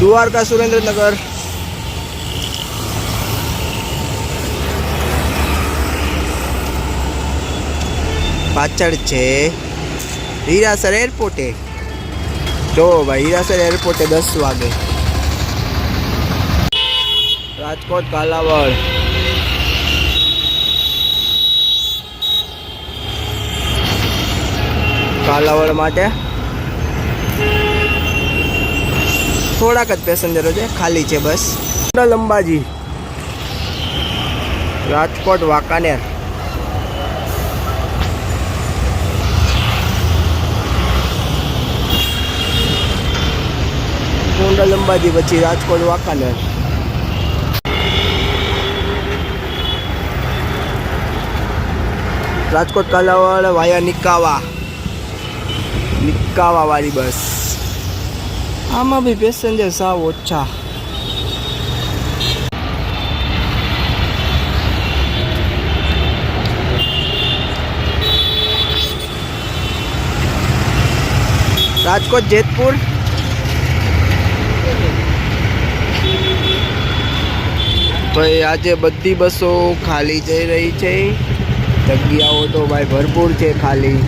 દ્વારકા સુરેન્દ્રનગર. પાછળ છે હીરાસર એરપોર્ટે. જો ભાઈ, હીરાસર એરપોર્ટે દસ વાગે. રાજકોટ, કાલાવડ. કાલાવડ માટે થોડાક જ પેસેન્જરો છે, ખાલી છે બસ. અંબાજી રાજકોટ વાંકાનેર. ગોંડલ અંબાજી પછી રાજકોટ વાંકાનેર. રાજકોટ કાલાવાડ વાયા નિકાવા. નિકાવા વાળી બસ. આમાં બી પેસેન્જર સાવ ઓછા રાજકોટ જેતપુર ભાઈ આજે બધી બસો ખાલી જઈ રહી છે. જગ્યાઓ તો ભાઈ ભરપૂર છે ખાલી.